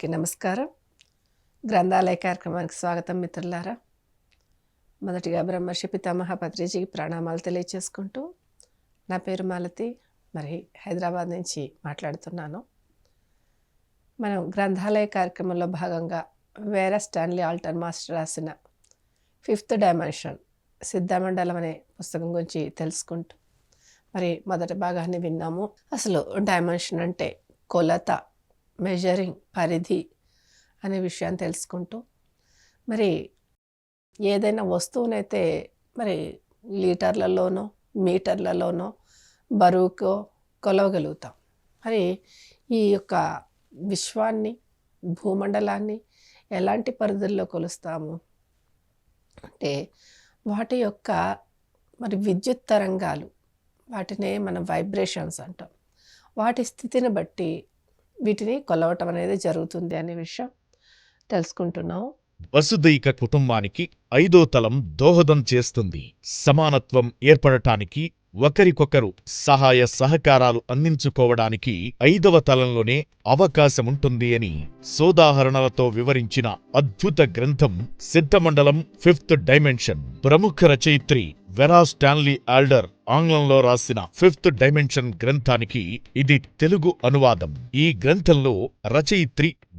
అందరికీ నమస్కారం. గ్రంథాలయ కార్యక్రమానికి స్వాగతం మిత్రులారా. మొదటిగా బ్రహ్మర్షి పితామహ పత్రిజీకి ప్రణామాలు తెలియచేసుకుంటూ నా పేరు మాలతి. మరి హైదరాబాద్ నుంచి మాట్లాడుతున్నాను. మనం గ్రంథాలయ కార్యక్రమంలో భాగంగా వేర స్టాన్లీ ఆల్టర్ మాస్టర్ రాసిన ఫిఫ్త్ డైమెన్షన్ సిద్ధమండలం అనే పుస్తకం గురించి తెలుసుకుంటూ మరి మొదటి భాగాన్ని విన్నాము. అసలు డైమెన్షన్ అంటే కొలత. మెజరింగ్ పరిధి అనే విషయాన్ని తెలుసుకుంటూ మరి ఏదైనా వస్తువునైతే మరి లీటర్లలోనో మీటర్లలోనో బరువుకో కొలవగలుగుతాం. మరి ఈ యొక్క విశ్వాన్ని భూమండలాన్ని ఎలాంటి పరిధుల్లో కొలుస్తాము? అంటే వాటి యొక్క మరి విద్యుత్ తరంగాలు వాటినే మనం వైబ్రేషన్స్ అంటాం. వాటి స్థితిని బట్టి వీటిని కొలవటం అనేది జరుగుతుంది అనే విషయం తెలుసుకుంటున్నాం. వసుదైక కుటుంబానికి ఐదో తలం దోహదం చేస్తుంది. సమానత్వం ఏర్పడటానికి ఒకరికొకరు సహాయ సహకారాలు అందించుకోవడానికి ఐదవ తలంలోనే అవకాశముంటుంది అని సోదాహరణలతో వివరించిన అద్భుత గ్రంథం సిద్ధమండలం ఫిఫ్త్ డైమెన్షన్. ప్రముఖ రచయిత్రి వెరా స్టాన్లీ ఆల్డర్ ఆంగ్లంలో రాసిన ఫిఫ్త్ డైమెన్షన్ గ్రంథానికి ఇది తెలుగు అనువాదం. ఈ గ్రంథంలో రచయిత్రి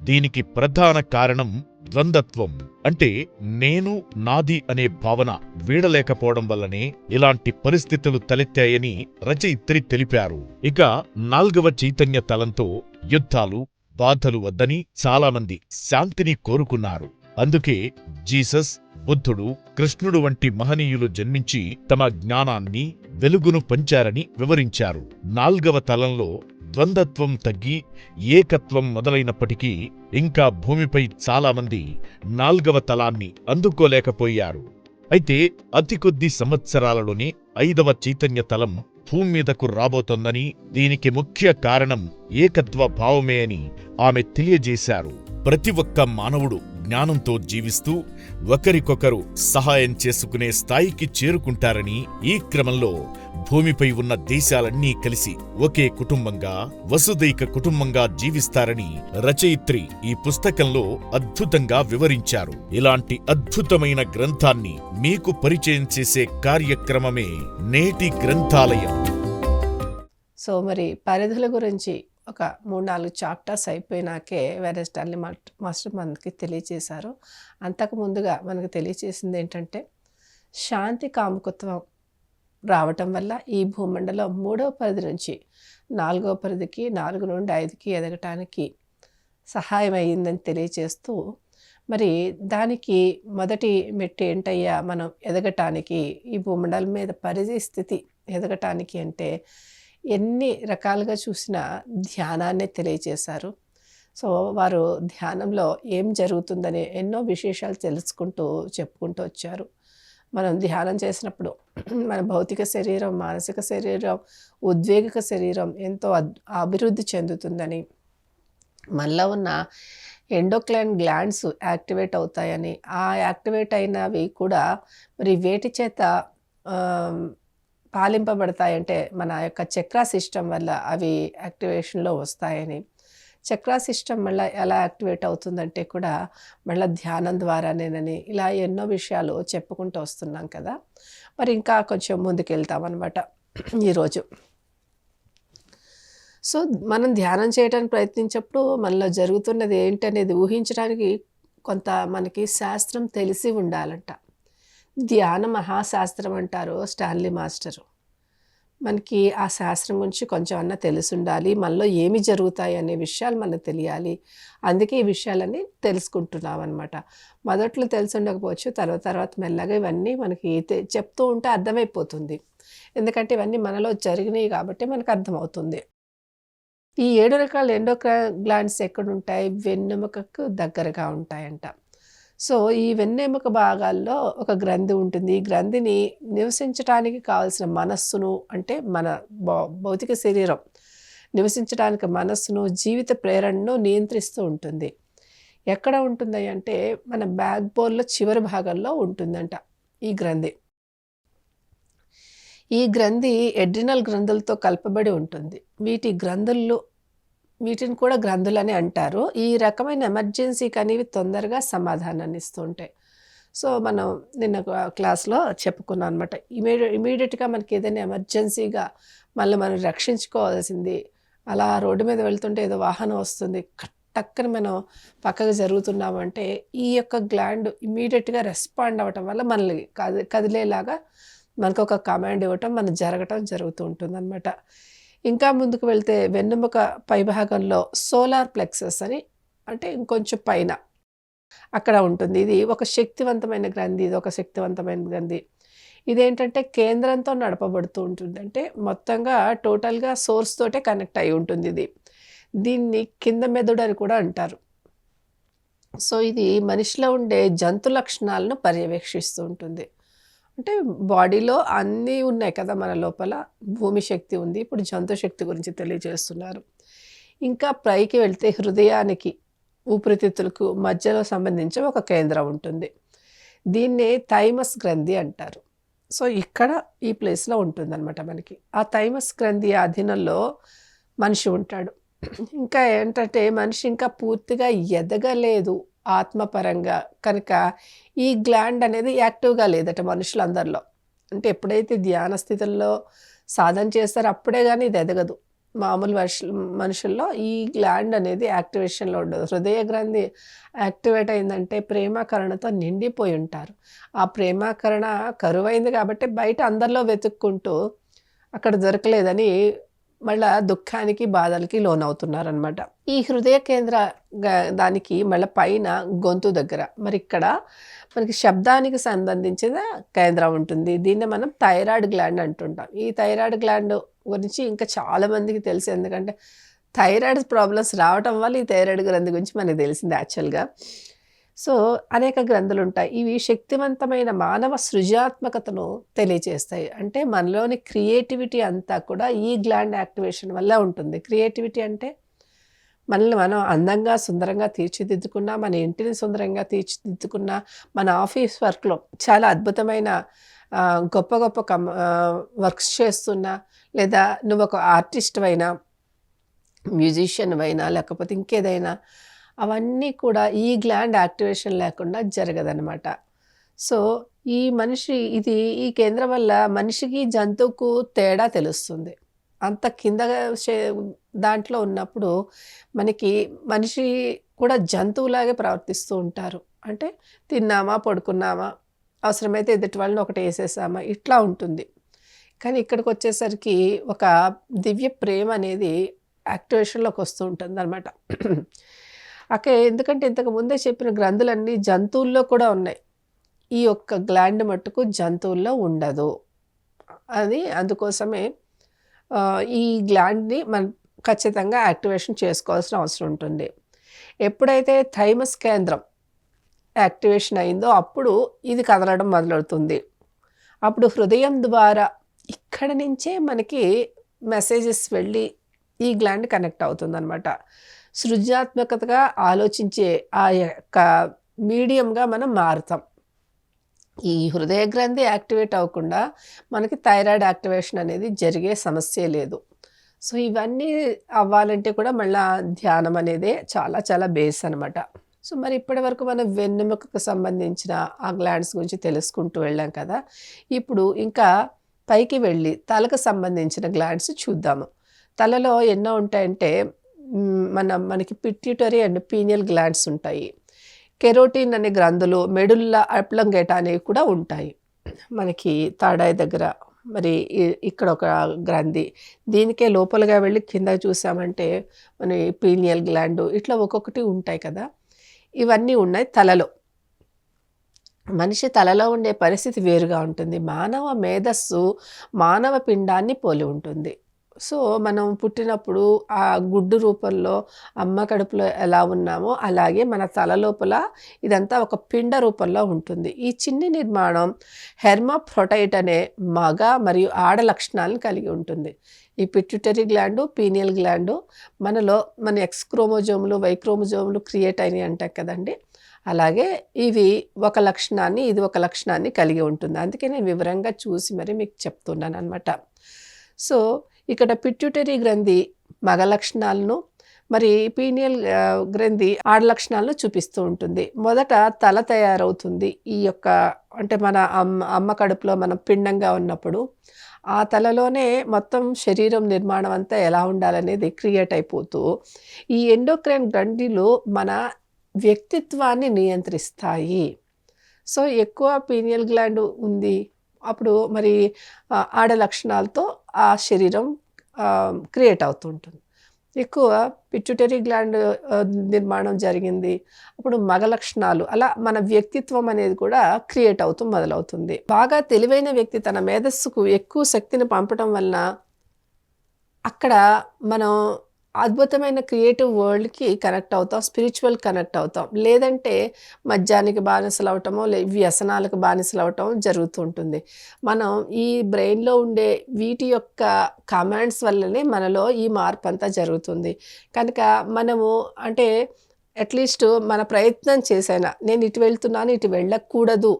దీనికి ప్రధాన కారణం ద్వంద్వత్వం. అంటే నేను నాది అనే భావన వీడలేకపోవడం వల్లనే ఇలాంటి పరిస్థితులు తలెత్తాయని రచయిత్రి తెలిపారు. ఇక నాల్గవ చైతన్య తలంతో యుద్ధాలు బాధలు వద్దని చాలామంది శాంతిని కోరుకున్నారు. అందుకే జీసస్ బుద్ధుడు కృష్ణుడు వంటి మహనీయులు జన్మించి తమ జ్ఞానాన్ని వెలుగును పంచారని వివరించారు. నాల్గవ తలంలో ద్వంద్వత్వం తగ్గి ఏకత్వం మొదలైనప్పటికీ ఇంకా భూమిపై చాలామంది నాల్గవ తలాన్ని అందుకోలేకపోయారు. అయితే అతి కొద్ది సంవత్సరాలలోనే ఐదవ చైతన్య తలం భూమి మీదకు రాబోతోందని దీనికి ముఖ్య కారణం ఏకత్వ భావమే అని ఆమె తెలియజేశారు. ప్రతి ఒక్క మానవుడు జ్ఞానంతో జీవిస్తూ ఒకరికొకరు సహాయం చేసుకునే స్థాయికి చేరుకుంటారని ఈ క్రమంలో భూమిపై ఉన్న దేశాలన్నీ కలిసి ఒకే కుటుంబంగా వసుదైక కుటుంబంగా జీవిస్తారని రచయిత్రి ఈ పుస్తకంలో అద్భుతంగా వివరించారు. ఇలాంటి అద్భుతమైన గ్రంథాన్ని మీకు పరిచయం చేసే కార్యక్రమమే నేటి గ్రంథాలయం. సో మరి పరిధుల గురించి ఒక మూడు నాలుగు చాప్టర్స్ అయిపోయినాకే వేరే స్టాన్లీ మాస్టర్ మనకి తెలియచేశారు. అంతకు ముందుగా మనకు తెలియచేసింది ఏంటంటే శాంతి కాముకత్వం రావటం వల్ల ఈ భూమండలం మూడవ పరిధి నుంచి నాలుగవ పరిధికి నాలుగు నుండి ఐదుకి ఎదగటానికి సహాయం అయ్యిందని తెలియచేస్తూ మరి దానికి మొదటి మెట్టు ఏంటయ్యా? మనం ఎదగటానికి ఈ భూమండలం మీద పరిధి స్థితి ఎదగటానికి అంటే ఎన్ని రకాలుగా చూసినా ధ్యానాన్ని తెలియజేశారు సో వారు ధ్యానంలో ఏం జరుగుతుందని ఎన్నో విశేషాలు తెలుసుకుంటూ చెప్పుకుంటూ వచ్చారు. మనం ధ్యానం చేసినప్పుడు మన భౌతిక శరీరం మానసిక శరీరం ఉద్వేగిక శరీరం ఎంతో అద్- అభివృద్ధి చెందుతుందని మనలో ఉన్న ఎండోక్లైన్ గ్లాండ్స్ యాక్టివేట్ అవుతాయని ఆ యాక్టివేట్ అయినవి కూడా మరి వేటి చేత పాలింపబడతాయంటే మన యొక్క చక్రా సిస్టమ్ వల్ల అవి యాక్టివేషన్లో వస్తాయని. చక్రా సిస్టమ్ మళ్ళీ ఎలా యాక్టివేట్ అవుతుందంటే కూడా మళ్ళీ ధ్యానం ద్వారానేనని ఇలా ఎన్నో విషయాలు చెప్పుకుంటూ వస్తున్నాం కదా. మరి ఇంకా కొంచెం ముందుకెళ్తాం అనమాట ఈరోజు. సో మనం ధ్యానం చేయడానికి ప్రయత్నించినప్పుడు మనలో జరుగుతున్నది ఏంటనేది ఊహించడానికి కొంత మనకి శాస్త్రం తెలిసి ఉండాలంట. ధ్యాన మహాశాస్త్రం అంటారు స్టాన్లీ మాస్టరు. మనకి ఆ శాస్త్రం గురించి కొంచెం అన్నా తెలిసి ఉండాలి మనలో ఏమి జరుగుతాయి అనే విషయాలు మనకు తెలియాలి. అందుకే ఈ విషయాలన్నీ తెలుసుకుంటున్నాం అనమాట మొదట్లో తెలిసి ఉండకపోవచ్చు తర్వాత తర్వాత మెల్లగా ఇవన్నీ మనకి చెప్తూ ఉంటే అర్థమైపోతుంది. ఎందుకంటే ఇవన్నీ మనలో జరిగినాయి కాబట్టి మనకు అర్థమవుతుంది. ఈ ఏడు రకాల ఎండోక్రా గ్లాండ్స్ ఎక్కడుంటాయి? వెన్నెముకకు దగ్గరగా ఉంటాయంట. సో ఈ వెన్నెముక భాగాల్లో ఒక గ్రంథి ఉంటుంది. ఈ గ్రంథిని నివసించడానికి కావాల్సిన మనస్సును అంటే మన భౌ- భౌతిక శరీరం నివసించడానికి మనస్సును జీవిత ప్రేరణను నియంత్రిస్తూ ఉంటుంది. ఎక్కడ ఉంటుంది అంటే మన బ్యాక్ బోన్లో చివరి భాగంలో ఉంటుందంట ఈ గ్రంథి. ఈ గ్రంథి ఎడ్రినల్ గ్రంథులతో కలపబడి ఉంటుంది. వీటి గ్రంథుల్లో వీటిని కూడా గ్రంథులని అంటారు. ఈ రకమైన ఎమర్జెన్సీకి అనేవి తొందరగా సమాధానాన్ని ఇస్తుంటాయి. సో మనం నిన్న క్లాస్లో చెప్పుకున్నాం అనమాట ఇమీడియట్ ఇమీడియట్గా మనకి ఏదైనా ఎమర్జెన్సీగా మళ్ళీ మనం రక్షించుకోవాల్సింది అలా రోడ్డు మీద వెళ్తుంటే ఏదో వాహనం వస్తుంది టక్కన మనం పక్కకు జరుగుతున్నామంటే ఈ యొక్క గ్లాండ్ ఇమీడియట్గా రెస్పాండ్ అవ్వటం వల్ల మనల్ని కది కదిలేలాగా మనకు ఒక కమాండ్ ఇవ్వటం మనం జరగటం జరుగుతూ ఉంటుంది ఇంకా ముందుకు వెళ్తే వెన్నెముక పైభాగంలో సోలార్ ప్లెక్సెస్ అని అంటే ఇంకొంచెం పైన అక్కడ ఉంటుంది. ఇది ఒక శక్తివంతమైన గ్రంథి ఇది ఒక శక్తివంతమైన గ్రంథి. ఇదేంటంటే కేంద్రంతో నడపబడుతూ ఉంటుంది. అంటే మొత్తంగా టోటల్గా సోర్స్ తోటే కనెక్ట్ అయి ఉంటుంది ఇది. దీన్ని కింద మెదడు అని కూడా అంటారు. సో ఇది మనిషిలో ఉండే జంతు లక్షణాలను పర్యవేక్షిస్తూ ఉంటుంది. అంటే బాడీలో అన్నీ ఉన్నాయి కదా మన లోపల. భూమి శక్తి ఉంది. ఇప్పుడు జంతు శక్తి గురించి తెలియజేస్తున్నారు. ఇంకా పైకి వెళ్తే హృదయానికి ఊపిరితిత్తులకు మధ్యలో సంబంధించి ఒక కేంద్రం ఉంటుంది. దీన్నే థైమస్ గ్రంథి అంటారు. సో ఇక్కడ ఈ ప్లేస్లో ఉంటుందన్నమాట మనకి. ఆ థైమస్ గ్రంథి అధీనంలో మనిషి ఉంటాడు. ఇంకా ఏంటంటే మనిషి ఇంకా పూర్తిగా ఎదగలేదు. ఆత్మపరంగా. కనుక ఈ గ్లాండ్ అనేది యాక్టివ్గా లేదట మనుషులందరిలో. అంటే ఎప్పుడైతే ధ్యాన స్థితుల్లో సాధన చేస్తారో అప్పుడే కానీ ఇది ఎదగదు. మామూలు వర్ష మనుషుల్లో ఈ గ్లాండ్ అనేది యాక్టివేషన్లో ఉండదు. హృదయ గ్రంథి యాక్టివేట్ అయిందంటే ప్రేమాకరణతో నిండిపోయి ఉంటారు. ఆ ప్రేమాకరణ కరువైంది కాబట్టి బయట అందరిలో వెతుక్కుంటూ అక్కడ దొరకలేదని మళ్ళా దుఃఖానికి బాధలకి లోనవుతున్నారనమాట ఈ హృదయ కేంద్ర గ- దానికి మళ్ళీ పైన గొంతు దగ్గర. మరి ఇక్కడ మనకి శబ్దానికి సంబంధించిన కేంద్రం ఉంటుంది. దీన్ని మనం థైరాయిడ్ గ్లాండ్ అంటుంటాం. ఈ థైరాయిడ్ గ్లాండ్ గురించి ఇంకా చాలా మందికి తెలుసు. ఎందుకంటే థైరాయిడ్ ప్రాబ్లమ్స్ రావటం వల్ల ఈ థైరాయిడ్ గ్రంథి గురించి మనకు తెలిసింది యాక్చువల్గా. సో అనేక గ్రంథులు ఉంటాయి ఇవి శక్తివంతమైన మానవ సృజనాత్మకతను తెలియజేస్తాయి అంటే మనలోని క్రియేటివిటీ అంతా కూడా ఈ గ్లాండ్ యాక్టివేషన్ వల్ల ఉంటుంది. క్రియేటివిటీ అంటే మనల్ని మనం అందంగా సుందరంగా తీర్చిదిద్దుకున్నా మన ఇంటిని సుందరంగా తీర్చిదిద్దుకున్నా మన ఆఫీస్ వర్క్లో చాలా అద్భుతమైన గొప్ప గొప్ప కమ్ వర్క్స్ చేస్తున్నా లేదా నువ్వు ఒక ఆర్టిస్ట్ అయినా మ్యూజిషియన్ అయినా లేకపోతే ఇంకేదైనా అవన్నీ కూడా ఈ గ్లాండ్ యాక్టివేషన్ లేకుండా జరగదనమాట సో ఈ మనిషి ఇది ఈ కేంద్రం వల్ల మనిషికి జంతువుకు తేడా తెలుస్తుంది. అంత కింద దాంట్లో ఉన్నప్పుడు మనకి మనిషి కూడా జంతువులాగే ప్రవర్తిస్తూ ఉంటారు. అంటే తిన్నామా పడుకున్నామా అవసరమైతే ఎదుటి వాళ్ళని ఒకటి వేసేసామా ఇట్లా ఉంటుంది. కానీ ఇక్కడికి వచ్చేసరికి ఒక దివ్య ప్రేమ అనేది యాక్టివేషన్లోకి వస్తూ ఉంటుంది అనమాట అక్కడ ఎందుకంటే ఇంతకు ముందే చెప్పిన గ్రంథులన్నీ జంతువుల్లో కూడా ఉన్నాయి. ఈ యొక్క గ్లాండ్ మట్టుకు జంతువుల్లో ఉండదు. అది అందుకోసమే ఈ గ్లాండ్ని మనం ఖచ్చితంగా యాక్టివేషన్ చేసుకోవాల్సిన అవసరం ఉంటుంది. ఎప్పుడైతే థైమస్ కేంద్రం యాక్టివేషన్ అయిందో అప్పుడు ఇది కదలడం మొదలవుతుంది. అప్పుడు హృదయం ద్వారా ఇక్కడ నుంచే మనకి మెసేజెస్ వెళ్ళి ఈ గ్లాండ్ కనెక్ట్ అవుతుంది అనమాట సృజనాత్మకతగా ఆలోచించే ఆ యొక్క మీడియంగా మనం మారుతాం. ఈ హృదయ గ్రంథి యాక్టివేట్ అవ్వకుండా మనకి థైరాయిడ్ యాక్టివేషన్ అనేది జరిగే సమస్య లేదు. సో ఇవన్నీ అవ్వాలంటే కూడా మళ్ళీ ధ్యానం అనేది చాలా చాలా బేస్ అనమాట సో మరి ఇప్పటి వరకు మనం వెన్నెముకకు సంబంధించిన ఆ గ్లాండ్స్ గురించి తెలుసుకుంటూ వెళ్ళాం కదా. ఇప్పుడు ఇంకా పైకి వెళ్ళి తలకు సంబంధించిన గ్లాండ్స్ చూద్దాము. తలలో ఎన్నో ఉంటాయంటే మన మనకి పిట్యూటరీ అండ్ పీనియల్ గ్లాండ్స్ ఉంటాయి. కెరోటిన్ అనే గ్రంథులు మెడుల్లా అప్లంగేట అనేవి కూడా ఉంటాయి. మనకి తాడాయి దగ్గర మరి ఇక్కడ ఒక గ్రంథి. దీనికే లోపలగా వెళ్ళి కింద చూసామంటే మన పీనియల్ గ్లాండ్ ఇట్లా ఒక్కొక్కటి ఉంటాయి కదా. ఇవన్నీ ఉన్నాయి తలలో. మనిషి తలలో ఉండే పరిస్థితి వేరుగా ఉంటుంది. మానవ మేధస్సు మానవ పిండాన్ని పోలి ఉంటుంది. సో మనం పుట్టినప్పుడు ఆ గుడ్డు రూపంలో అమ్మ కడుపులో ఎలా ఉన్నామో అలాగే మన తల లోపల ఇదంతా ఒక పిండ రూపంలో ఉంటుంది. ఈ చిన్ని నిర్మాణం హెర్మాఫ్రొటైట్ అనే మగ మరియు ఆడ లక్షణాలను కలిగి ఉంటుంది. ఈ పిట్యూటరీ గ్లాండు పీనియల్ గ్లాండు మనలో మన ఎక్స్ క్రోమోజోములు వై క్రోమోజోములు క్రియేట్ అయినాయి అంటాం కదండి. అలాగే ఇవి ఒక లక్షణాన్ని ఇది ఒక లక్షణాన్ని కలిగి ఉంటుంది. అందుకే నేను వివరంగా చూసి మరి మీకు చెప్తున్నాను అనమాట సో ఇక్కడ పిట్యూటరీ గ్రంథి మగ లక్షణాలను మరి పీనియల్ గ్రంథి ఆడ లక్షణాలను చూపిస్తూ ఉంటుంది. మొదట తల తయారవుతుంది ఈ యొక్క అంటే మన అమ్మ అమ్మ కడుపులో మనం పిండంగా ఉన్నప్పుడు ఆ తలలోనే మొత్తం శరీరం నిర్మాణం అంతా ఎలా ఉండాలనేది క్రియేట్ అయిపోతూ ఈ ఎండోక్రైన్ గ్రంథిలు మన వ్యక్తిత్వాన్ని నియంత్రిస్తాయి. సో ఎక్కువ పీనియల్ గ్లాండ్ ఉంది. అప్పుడు మరి ఆడ లక్షణాలతో ఆ శరీరం క్రియేట్ అవుతుంటుంది. ఎక్కువ పిట్యుటరీ గ్లాండ్ నిర్మాణం జరిగింది. అప్పుడు మగ లక్షణాలు అలా మన వ్యక్తిత్వం అనేది కూడా క్రియేట్ అవుతూ మొదలవుతుంది. బాగా తెలివైన వ్యక్తి తన మేధస్సుకు ఎక్కువ శక్తిని పంపడం వలన అక్కడ మనం అద్భుతమైన క్రియేటివ్ వరల్డ్కి కనెక్ట్ అవుతాం స్పిరిచువల్ కనెక్ట్ అవుతాం. లేదంటే మద్యానికి బానిసలు అవటమో లే వ్యసనాలకు బానిసలు అవటం జరుగుతూ ఉంటుంది. మనం ఈ బ్రెయిన్లో ఉండే వీటి యొక్క కమాండ్స్ వల్లనే మనలో ఈ మార్పు అంతా జరుగుతుంది. కనుక మనము అంటే అట్లీస్ట్ మన ప్రయత్నం చేసైనా నేను ఇటు వెళ్తున్నాను ఇటు వెళ్ళకూడదు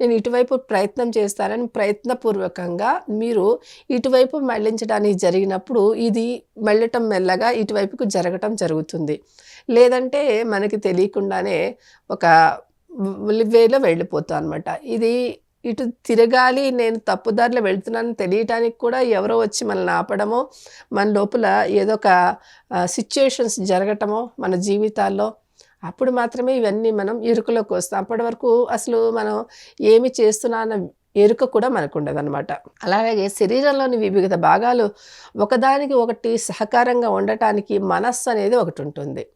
నేను ఇటువైపు ప్రయత్నం చేస్తానని ప్రయత్నపూర్వకంగా మీరు ఇటువైపు మళ్ళించడానికి జరిగినప్పుడు ఇది మళ్ళటం మెల్లగా ఇటువైపుకు జరగటం జరుగుతుంది. లేదంటే మనకి తెలియకుండానే ఒక వేలో వెళ్ళిపోతాం అనమాట ఇది ఇటు తిరగాలి నేను తప్పుదారిలో వెళ్తున్నాను తెలియటానికి కూడా ఎవరో వచ్చి మనల్ని ఆపడమో మన లోపల ఏదో ఒక సిచ్యుయేషన్స్ జరగటమో మన జీవితాల్లో అప్పుడు మాత్రమే ఇవన్నీ మనం ఎరుకలోకి వస్తాం. అప్పటి వరకు అసలు మనం ఏమి చేస్తున్నా అన్న ఎరుక కూడా మనకు ఉండదన్నమాట. అలాగే శరీరంలోని వివిధ భాగాలు ఒకదానికి ఒకటి సహకారంగా ఉండటానికి మనస్సు అనేది ఒకటి ఉంటుంది.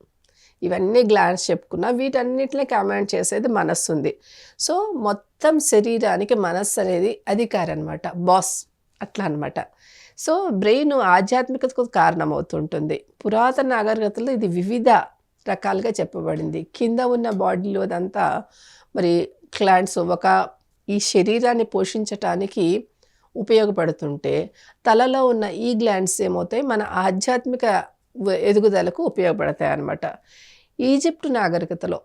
ఇవన్నీ గ్లాన్స్ చెప్పుకున్నా వీటన్నిటిని కమాండ్ చేసేది మనస్సు ఉంది. సో మొత్తం శరీరానికి మనస్సు అనేది అధికారి అనమాట బాస్ అట్లా అనమాట సో బ్రెయిన్ ఆధ్యాత్మికతకు కారణమవుతుంటుంది. పురాతన నాగరికతలో ఇది వివిధ రకాలుగా చెప్పబడింది. కింద ఉన్న బాడీలో అదంతా మరి క్లాండ్స్ ఒక ఈ శరీరాన్ని పోషించటానికి ఉపయోగపడుతుంటే తలలో ఉన్న ఈ గ్లాండ్స్ ఏమవుతాయి? మన ఆధ్యాత్మిక ఎదుగుదలకు ఉపయోగపడతాయి అన్నమాట. ఈజిప్ట్ నాగరికతలో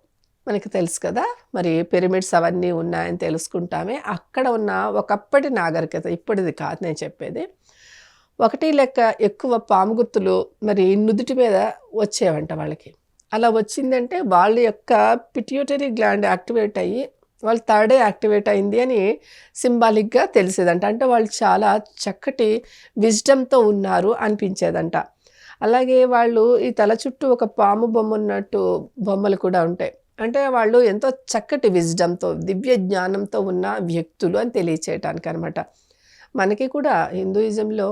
మనకి తెలుసు కదా? మరి పిరమిడ్స్ అవన్నీ ఉన్నాయని తెలుసుకుంటామే. అక్కడ ఉన్న ఒకప్పటి నాగరికత ఇప్పటిది కాదు నేను చెప్పేది. ఒకటి లెక్క ఎక్కువ పాము గుర్తులు మరి నుదుటి మీద వచ్చేవంట వాళ్ళకి. అలా వచ్చిందంటే వాళ్ళ యొక్క పిట్యూటరీ గ్లాండ్ యాక్టివేట్ అయ్యి వాళ్ళ థర్డే యాక్టివేట్ అయింది అని సింబాలిక్గా తెలిసేదంట. అంటే వాళ్ళు చాలా చక్కటి విజ్డమ్తో ఉన్నారు అనిపించేదంట. అలాగే వాళ్ళు ఈ తల చుట్టూ ఒక పాము బొమ్మ ఉన్నట్టు బొమ్మలు కూడా ఉంటాయి. అంటే వాళ్ళు ఎంతో చక్కటి విజ్డమ్తో దివ్య జ్ఞానంతో ఉన్న వ్యక్తులు అని తెలియచేయటానికి అనమాట మనకి కూడా హిందూయిజంలో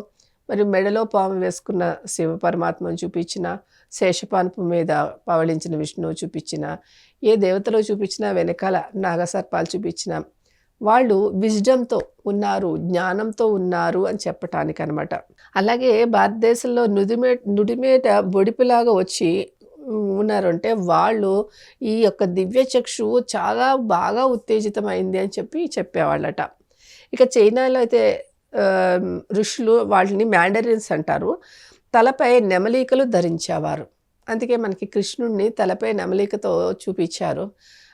మరి మెడలో పాము వేసుకున్న శివ పరమాత్మను చూపించిన శేషపాన్పు మీద పవళించిన విష్ణువు చూపించిన ఏ దేవతలో చూపించినా వెనకాల నాగసర్పాలు చూపించిన వాళ్ళు విజ్డమ్తో ఉన్నారు జ్ఞానంతో ఉన్నారు అని చెప్పటానికి అనమాట అలాగే భారతదేశంలో నుదిమే నుడిమేట బొడిపిలాగా వచ్చి ఉన్నారంటే వాళ్ళు ఈ యొక్క దివ్య చక్షు చాలా బాగా ఉత్తేజితమైంది అని చెప్పి చెప్పేవాళ్ళట. ఇక చైనాలో అయితే ఋషులు వాళ్ళని మ్యాండరిన్స్ అంటారు. తలపై నెమలికలు ధరించేవారు. అందుకే మనకి కృష్ణుడిని తలపై నెమలికతో చూపించారు.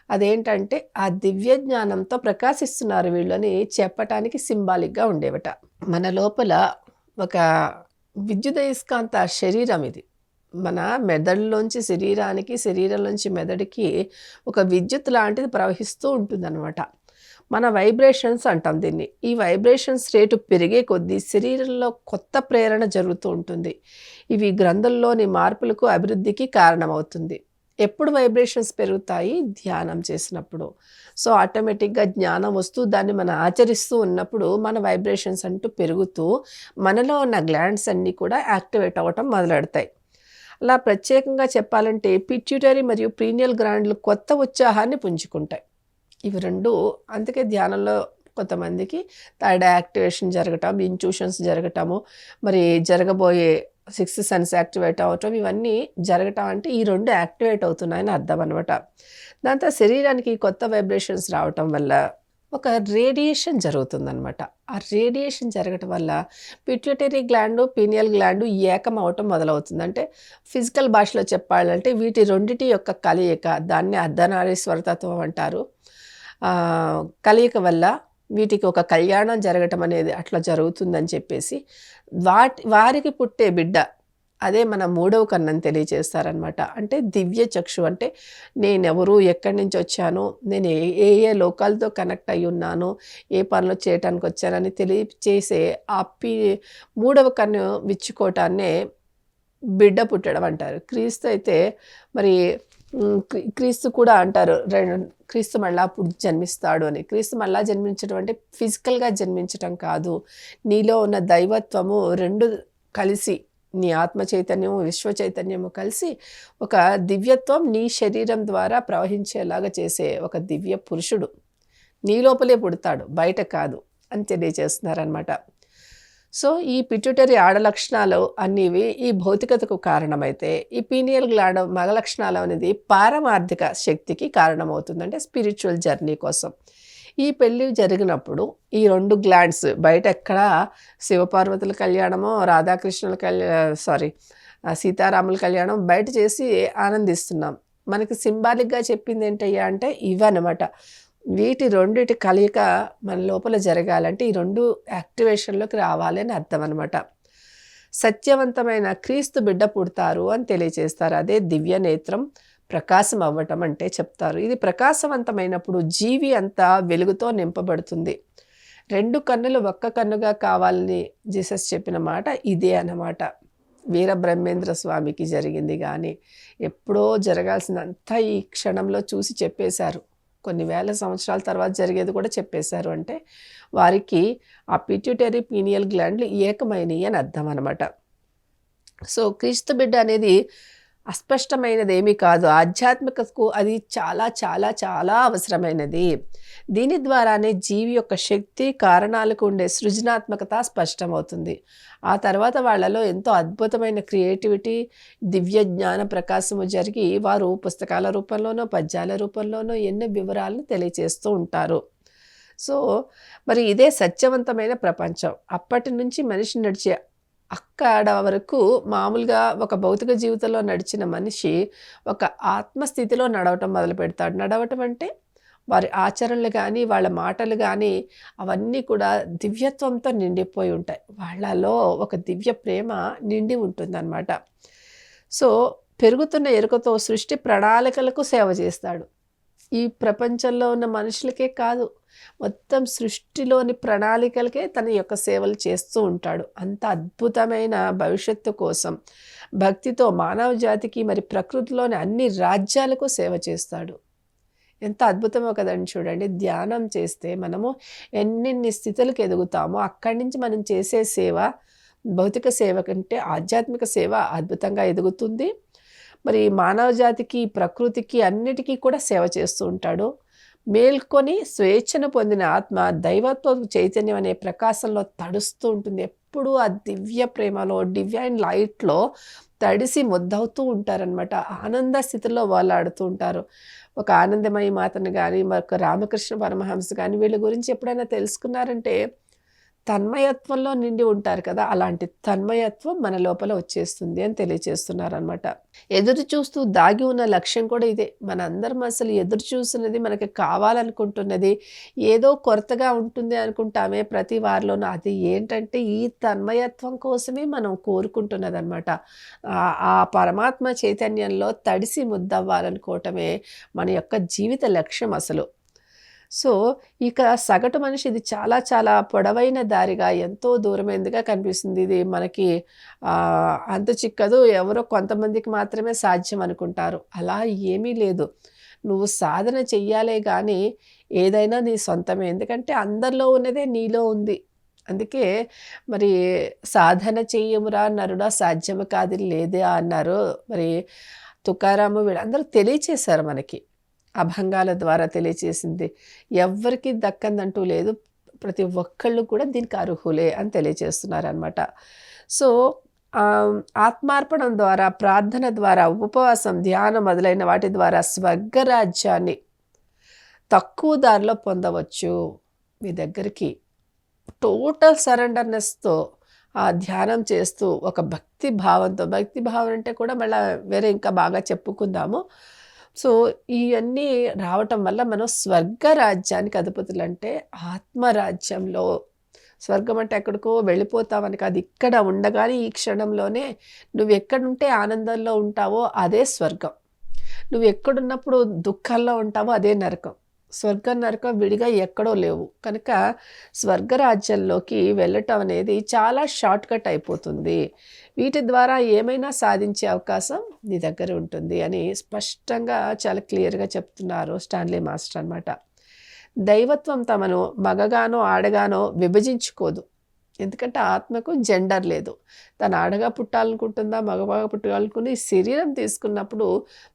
అదేంటంటే ఆ దివ్య జ్ఞానంతో ప్రకాశిస్తున్నారు వీళ్ళని చెప్పటానికి సింబాలిక్గా ఉండేవట. మన లోపల ఒక విద్యుదయస్కాంత శరీరం ఇది. మన మెదడులోంచి శరీరానికి శరీరంలోంచి మెదడుకి ఒక విద్యుత్ లాంటిది ప్రవహిస్తూ ఉంటుందన్నమాట. మన వైబ్రేషన్స్ అంటాం దీన్ని. ఈ వైబ్రేషన్స్ రేటు పెరిగే కొద్దీ శరీరంలో కొత్త ప్రేరణ జరుగుతూ ఉంటుంది. ఇవి గ్రంథంలోని మార్పులకు అభివృద్ధికి కారణమవుతుంది. ఎప్పుడు వైబ్రేషన్స్ పెరుగుతాయి? ధ్యానం చేసినప్పుడు. సో ఆటోమేటిక్గా జ్ఞానం వస్తూ దాన్ని మనం ఆచరిస్తూ ఉన్నప్పుడు మన వైబ్రేషన్స్ అంటూ పెరుగుతూ మనలో ఉన్న గ్లాండ్స్ అన్నీ కూడా యాక్టివేట్ అవ్వటం మొదలెడతాయి. అలా ప్రత్యేకంగా చెప్పాలంటే పిట్యూటరీ మరియు ప్రీనియల్ గ్రాండ్లు కొత్త ఉత్సాహాన్ని పుంజుకుంటాయి. ఇవి రెండు. అందుకే ధ్యానంలో కొంతమందికి థర్డ్ యాక్టివేషన్ జరగటం ఇంట్యూషన్స్ జరగటము మరి జరగబోయే సిక్స్త్ సెన్స్ యాక్టివేట్ అవటం ఇవన్నీ జరగటం అంటే ఈ రెండు యాక్టివేట్ అవుతున్నాయని అర్థం అనమాట దాంతో శరీరానికి కొత్త వైబ్రేషన్స్ రావటం వల్ల ఒక రేడియేషన్ జరుగుతుందనమాట ఆ రేడియేషన్ జరగటం వల్ల పిట్యూటరీ గ్లాండు పీనియల్ గ్లాండు ఏకం అవటం మొదలవుతుంది. అంటే ఫిజికల్ భాషలో చెప్పాలంటే వీటి రెండిటి యొక్క కలయిక దాన్ని అర్ధనారీశ్వరతత్వం అంటారు. కలయిక వల్ల వీటికి ఒక కళ్యాణం జరగటం అనేది అట్లా జరుగుతుందని చెప్పేసి వాటి వారికి పుట్టే బిడ్డ అదే మన మూడవ కన్నం తెలియజేస్తారనమాట అంటే దివ్య చక్షు అంటే నేనెవరు ఎక్కడి నుంచి వచ్చాను నేను ఏ ఏ లోకాలతో కనెక్ట్ అయి ఉన్నాను ఏ పనులు చేయటానికి వచ్చానని తెలియచేసే ఆ పి మూడవ కన్ను విచ్చుకోవటాన్నే బిడ్డ పుట్టడం అంటారు. క్రీస్తు అయితే మరి క్రీస్తు కూడా అంటారు రెండు క్రీస్తు మళ్ళా అప్పుడు జన్మిస్తాడు అని. క్రీస్తు మళ్ళా జన్మించడం అంటే ఫిజికల్గా జన్మించటం కాదు. నీలో ఉన్న దైవత్వము రెండు కలిసి నీ ఆత్మ చైతన్యము విశ్వ చైతన్యము కలిసి ఒక దివ్యత్వం నీ శరీరం ద్వారా ప్రవహించేలాగా చేసే ఒక దివ్య పురుషుడు. నీ లోపలే పుడతాడు బయట కాదు అని తెలియజేస్తున్నారనమాట సో ఈ పిట్యూటరీ ఆడ లక్షణాలు అనేవి ఈ భౌతికతకు కారణమైతే ఈ పీనియల్ గ్లాండ్ మగ లక్షణాలు అనేది పారమార్థిక శక్తికి కారణమవుతుంది. అంటే స్పిరిచువల్ జర్నీ కోసం. ఈ పెళ్ళి జరిగినప్పుడు ఈ రెండు గ్లాండ్స్ బయట ఎక్కడ శివపార్వతుల కళ్యాణమో రాధాకృష్ణుల కళ్యా సారీ సీతారాముల కళ్యాణం బయట చేసి ఆనందిస్తున్నాం. మనకి సింబాలిక్గా చెప్పింది ఏంటయ్యా అంటే ఇవన్నమాట. వీటి రెండిటి కలయిక మన లోపల జరగాలంటే ఈ రెండు యాక్టివేషన్లోకి రావాలి అని అర్థం అనమాట సత్యవంతమైన క్రీస్తు బిడ్డ పుడతారు అని తెలియజేస్తారు అదే దివ్య నేత్రం ప్రకాశం అవ్వటం అంటే చెప్తారు. ఇది ప్రకాశవంతమైనప్పుడు జీవి అంతా వెలుగుతో నింపబడుతుంది. రెండు కన్నులు ఒక్క కన్నుగా కావాలని జీసస్ చెప్పిన మాట ఇదే అన్నమాట. వీర బ్రహ్మేంద్ర స్వామికి జరిగింది కానీ ఎప్పుడో జరగాల్సినంతా ఈ క్షణంలో చూసి చెప్పేశారు. కొన్ని వేల సంవత్సరాల తర్వాత జరిగేది కూడా చెప్పేశారు. అంటే వారికి ఆ పిట్యూటరీ పీనియల్ గ్లాండ్లు ఏకమైనవి అని అర్థం అనమాట సో క్రీస్తు బిడ్డ అనేది అస్పష్టమైనది ఏమీ కాదు ఆధ్యాత్మికకు అది చాలా చాలా చాలా అవసరమైనది. దీని ద్వారానే జీవి యొక్క శక్తి కారణాలకు ఉండే సృజనాత్మకత స్పష్టమవుతుంది. ఆ తర్వాత వాళ్ళలో ఎంతో అద్భుతమైన క్రియేటివిటీ దివ్య జ్ఞాన ప్రకాశము జరిగి వారు పుస్తకాల రూపంలోనో పద్యాల రూపంలోనో ఎన్నో వివరాలను తెలియచేస్తూ ఉంటారు. సో మరి ఇదే సత్యవంతమైన ప్రపంచం. అప్పటి నుంచి మనిషి నడిచే అక్కడ వరకు మామూలుగా ఒక భౌతిక జీవితంలో నడిచిన మనిషి ఒక ఆత్మస్థితిలో నడవటం మొదలు పెడతాడు. నడవటం అంటే వారి ఆచరణలు కానీ వాళ్ళ మాటలు కానీ అవన్నీ కూడా దివ్యత్వంతో నిండిపోయి ఉంటాయి. వాళ్ళలో ఒక దివ్య ప్రేమ నిండి ఉంటుందన్నమాట. సో పెరుగుతున్న ఎరుకతో సృష్టి ప్రణాళికలకు సేవ చేస్తాడు. ఈ ప్రపంచంలో ఉన్న మనుషులకే కాదు మొత్తం సృష్టిలోని ప్రణాళికలకే తన యొక్క సేవలు చేస్తూ ఉంటాడు. అంత అద్భుతమైన భవిష్యత్తు కోసం భక్తితో మానవ జాతికి మరి ప్రకృతిలోని అన్ని రాజ్యాలకు సేవ చేస్తాడు. ఎంత అద్భుతమో కదండి చూడండి. ధ్యానం చేస్తే మనము ఎన్నెన్ని స్థితులకు ఎదుగుతామో అక్కడి నుంచి మనం చేసే సేవ భౌతిక సేవ కంటే ఆధ్యాత్మిక సేవ అద్భుతంగా ఎదుగుతుంది. మరి మానవ జాతికి ప్రకృతికి అన్నిటికీ కూడా సేవ చేస్తూ ఉంటాడు. మేల్కొని స్వేచ్ఛను పొందిన ఆత్మ దైవత్వ చైతన్యం అనే ప్రకాశంలో తడుస్తూ ఉంటుంది. ఎప్పుడూ ఆ దివ్య ప్రేమలో డివైన్ లైట్లో తడిసి ముద్దవుతూ ఉంటారనమాట ఆనంద స్థితిలో వాళ్ళాడుతూ ఉంటారు. ఒక ఆనందమయ మాతను కానీ మరొక రామకృష్ణ పరమహంస కానీ వీళ్ళ గురించి ఎప్పుడైనా తెలుసుకున్నారంటే తన్మయత్వంలో నిండి ఉంటారు కదా అలాంటి తన్మయత్వం మన లోపల వచ్చేస్తుంది అని తెలియచేస్తున్నారనమాట ఎదురు చూస్తూ దాగి ఉన్న లక్ష్యం కూడా ఇదే. మనందరం అసలు ఎదురు చూస్తున్నది మనకి కావాలనుకుంటున్నది ఏదో కొరతగా ఉంటుంది అనుకుంటామే ప్రతి వారిలోనూ. అది ఏంటంటే ఈ తన్మయత్వం కోసమే మనం కోరుకుంటున్నది అనమాట ఆ పరమాత్మ చైతన్యంలో తడిసి ముద్దవ్వాలనుకోవటమే మన యొక్క జీవిత లక్ష్యం అసలు. సో ఇక సగటు మనిషి ఇది చాలా చాలా పొడవైన దారిగా ఎంతో దూరమైనదిగా కనిపిస్తుంది. ఇది మనకి అంత అంతు చిక్కదు. ఎవరో కొంతమందికి మాత్రమే సాధ్యం అనుకుంటారు. అలా ఏమీ లేదు. నువ్వు సాధన చెయ్యాలే కానీ ఏదైనా నీ సొంతమే. ఎందుకంటే అందరిలో ఉన్నదే నీలో ఉంది. అందుకే మరి సాధన చెయ్యమురా నరుడా సాధ్యము కాదు లేదే అన్నారు. మరి తుకారాము వీళ్ళందరూ తెలియచేశారు మనకి. అభంగాల ద్వారా తెలియచేసింది. ఎవ్వరికి దక్కందంటూ లేదు. ప్రతి ఒక్కళ్ళు కూడా దీనికి అర్హులే అని తెలియజేస్తున్నారనమాట సో ఆత్మార్పణం ద్వారా ప్రార్థన ద్వారా ఉపవాసం ధ్యానం మొదలైన వాటి ద్వారా స్వర్గరాజ్యాన్ని తక్కువ దారిలో పొందవచ్చు. మీ దగ్గరికి టోటల్ సరెండర్నెస్తో ఆ ధ్యానం చేస్తూ ఒక భక్తి భావంతో భక్తి భావం అంటే కూడా మళ్ళీ వేరే ఇంకా బాగా చెప్పుకుందాము. సో ఇవన్నీ రావటం వల్ల మనం స్వర్గ రాజ్యానికి అధిపతులు అంటే ఆత్మరాజ్యంలో స్వర్గం అంటే ఎక్కడికో వెళ్ళిపోతావని కాదు ఇక్కడ ఉండగానే ఈ క్షణంలోనే నువ్వు ఎక్కడుంటే ఆనందంలో ఉంటావో అదే స్వర్గం. నువ్వు ఎక్కడున్నప్పుడు దుఃఖంలో ఉంటావో అదే నరకం. స్వర్గం నరకం విడిగా ఎక్కడో లేవు. కనుక స్వర్గరాజ్యంలోకి వెళ్ళటం అనేది చాలా షార్ట్కట్ అయిపోతుంది. వీటి ద్వారా ఏమైనా సాధించే అవకాశం నీ దగ్గర ఉంటుంది అని స్పష్టంగా చాలా క్లియర్గా చెప్తున్నారు స్టాన్లీ మాస్టర్ అన్నమాట. దైవత్వం తమను మగగానో ఆడగానో విభజించుకోదు. ఎందుకంటే ఆత్మకు జెండర్ లేదు. తను ఆడగా పుట్టాలనుకుంటుందా మగవాగా పుట్టాలనుకుని శరీరం తీసుకున్నప్పుడు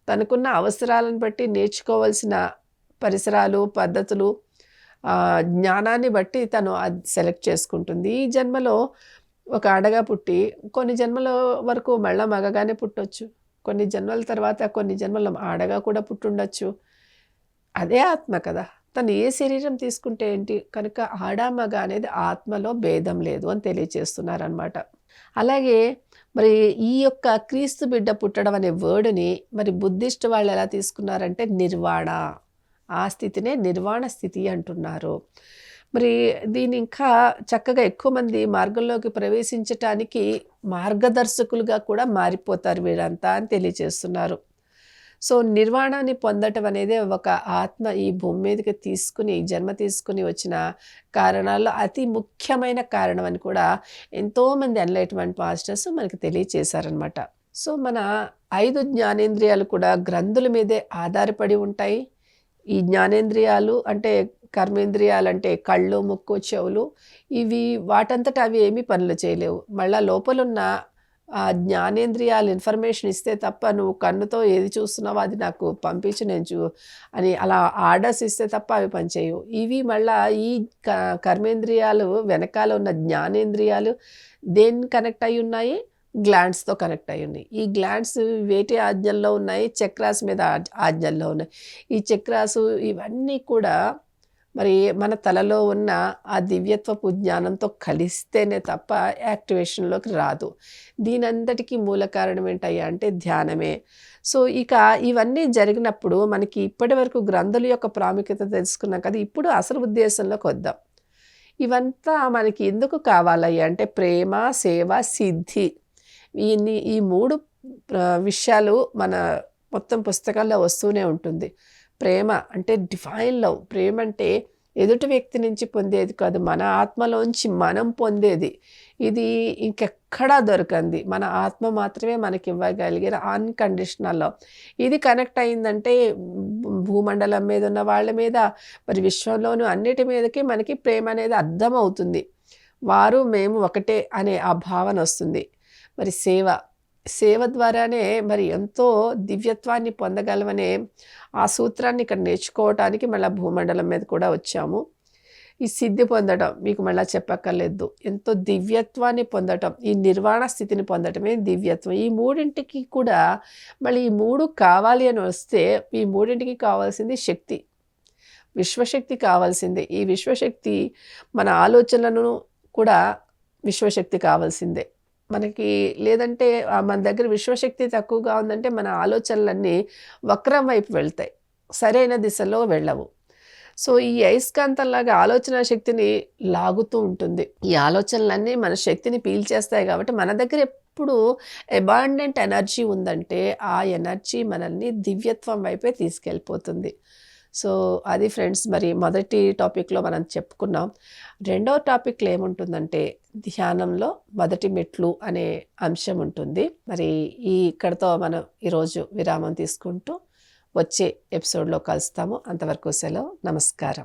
తనకున్న అవసరాలను బట్టి నేర్చుకోవాల్సిన పరిసరాలు పద్ధతులు జ్ఞానాన్ని బట్టి తను అది సెలెక్ట్ చేసుకుంటుంది. ఈ జన్మలో ఒక ఆడగా పుట్టి కొన్ని జన్మల వరకు మళ్ళా మగగానే పుట్టొచ్చు. కొన్ని జన్మల తర్వాత కొన్ని జన్మల ఆడగా కూడా పుట్టుండొచ్చు. అదే ఆత్మ కదా. తను ఏ శరీరం తీసుకుంటే ఏంటి? కనుక ఆడ మగ అనేది ఆత్మలో భేదం లేదు అని తెలియచేస్తున్నారనమాట అలాగే మరి ఈ యొక్క క్రీస్తు బిడ్డ పుట్టడం అనే వర్డ్ని మరి బుద్ధిస్ట్ వాళ్ళు ఎలా తీసుకున్నారంటే నిర్వాణ. ఆ స్థితినే నిర్వాణ స్థితి అంటున్నారు. మరి దీని ఇంకా చక్కగా ఎక్కువ మంది మార్గంలోకి ప్రవేశించటానికి మార్గదర్శకులుగా కూడా మారిపోతారు వీరంతా అని తెలియజేస్తున్నారు. సో నిర్వాణాన్ని పొందటం అనేది ఒక ఆత్మ ఈ భూమి మీదకి తీసుకుని జన్మ తీసుకుని వచ్చిన కారణాల్లో అతి ముఖ్యమైన కారణం అని కూడా ఎంతోమంది ఎన్లైట్మెంట్ మాస్టర్స్ మనకి తెలియచేశారనమాట సో మన ఐదు జ్ఞానేంద్రియాలు కూడా గ్రంథుల మీదే ఆధారపడి ఉంటాయి. ఈ జ్ఞానేంద్రియాలు అంటే కర్మేంద్రియాలు అంటే కళ్ళు ముక్కు చెవులు ఇవి వాటంతట అవి ఏమీ పనులు చేయలేవు. మళ్ళీ లోపలున్న ఆ జ్ఞానేంద్రియాలు ఇన్ఫర్మేషన్ ఇస్తే తప్ప నువ్వు కన్నుతో ఏది చూస్తున్నావో అది నాకు పంపించు నేను చూ అని అలా ఆర్డర్స్ ఇస్తే తప్ప అవి పనిచేయవు. ఇవి మళ్ళా ఈ క కర్మేంద్రియాలు వెనకాల ఉన్న జ్ఞానేంద్రియాలు దేన్ని కనెక్ట్ అయి ఉన్నాయి? గ్లాండ్స్తో కనెక్ట్ అయి ఉన్నాయి ఈ గ్లాండ్స్ వేటి ఆజ్ఞల్లో ఉన్నాయి? చక్రాస్ మీద ఆజ్ఞల్లో ఉన్నాయి. ఈ చక్రాసు ఇవన్నీ కూడా మరి మన తలలో ఉన్న ఆ దివ్యత్వపు జ్ఞానంతో కలిస్తేనే తప్ప యాక్టివేషన్లోకి రాదు. దీనంతటికీ మూల కారణం ఏంటయ్యా అంటే ధ్యానమే. సో ఇక ఇవన్నీ జరిగినప్పుడు మనకి ఇప్పటి వరకు గ్రంథుల యొక్క ప్రాముఖ్యత తెలుసుకున్నాం కదా ఇప్పుడు అసలు ఉద్దేశంలోకి వద్దాం. ఇవంతా మనకి ఎందుకు కావాలయ్యా అంటే ప్రేమ సేవ సిద్ధి ఈ ఈ మూడు విషయాలు మన మొత్తం పుస్తకాల్లో వస్తూనే ఉంటుంది. ప్రేమ అంటే డిఫైన్ లవ్ ప్రేమ అంటే ఎదుటి వ్యక్తి నుంచి పొందేది కాదు మన ఆత్మలోంచి మనం పొందేది. ఇది ఇంకెక్కడా దొరకంది. మన ఆత్మ మాత్రమే మనకి ఇవ్వగలిగిన అన్కండిషనల్ లవ్ ఇది కనెక్ట్ అయిందంటే భూ- భూమండలం మీద ఉన్న వాళ్ళ మీద మరి విశ్వంలోను అన్నిటి మీదకి మనకి ప్రేమ అనేది అర్థమవుతుంది. వారు మేము ఒకటే అనే ఆ భావన వస్తుంది. మరి సేవ సేవ ద్వారానే మరి ఎంతో దివ్యత్వాన్ని పొందగలమనే ఆ సూత్రాన్ని ఇక్కడ నేర్చుకోవటానికి మళ్ళీ భూమండలం మీద కూడా వచ్చాము. ఈ సిద్ధి పొందడం మీకు మళ్ళీ చెప్పక్కర్లేదు. ఎంతో దివ్యత్వాన్ని పొందటం ఈ నిర్వాణ స్థితిని పొందటమే దివ్యత్వం. ఈ మూడింటికి కూడా మళ్ళీ ఈ మూడు కావాలి అని వస్తే ఈ మూడింటికి కావాల్సింది శక్తి. విశ్వశక్తి కావాల్సిందే. ఈ విశ్వశక్తి మన ఆలోచనలను కూడా విశ్వశక్తి కావాల్సిందే. మనకి లేదంటే మన దగ్గర విశ్వశక్తి తక్కువగా ఉందంటే మన ఆలోచనలన్నీ వక్రం వైపు వెళ్తాయి. సరైన దిశలో వెళ్ళవు. సో ఈ అయస్కాంతంలాగా ఆలోచన శక్తిని లాగుతూ ఉంటుంది. ఈ ఆలోచనలన్నీ మన శక్తిని పీల్చేస్తాయి కాబట్టి మన దగ్గర ఎప్పుడు అబాండెంట్ ఎనర్జీ ఉందంటే ఆ ఎనర్జీ మనల్ని దివ్యత్వం వైపే తీసుకెళ్ళిపోతుంది. సో అది ఫ్రెండ్స్ మరి మొదటి టాపిక్లో మనం చెప్పుకున్నాం. రెండో టాపిక్లో ఏముంటుందంటే ధ్యానంలో మొదటి మెట్లు అనే అంశం ఉంటుంది. మరి ఈ ఇక్కడతో మనం ఈరోజు విరామం తీసుకుంటూ వచ్చే ఎపిసోడ్లో కలుస్తాము. అంతవరకు సెలవు. నమస్కారం.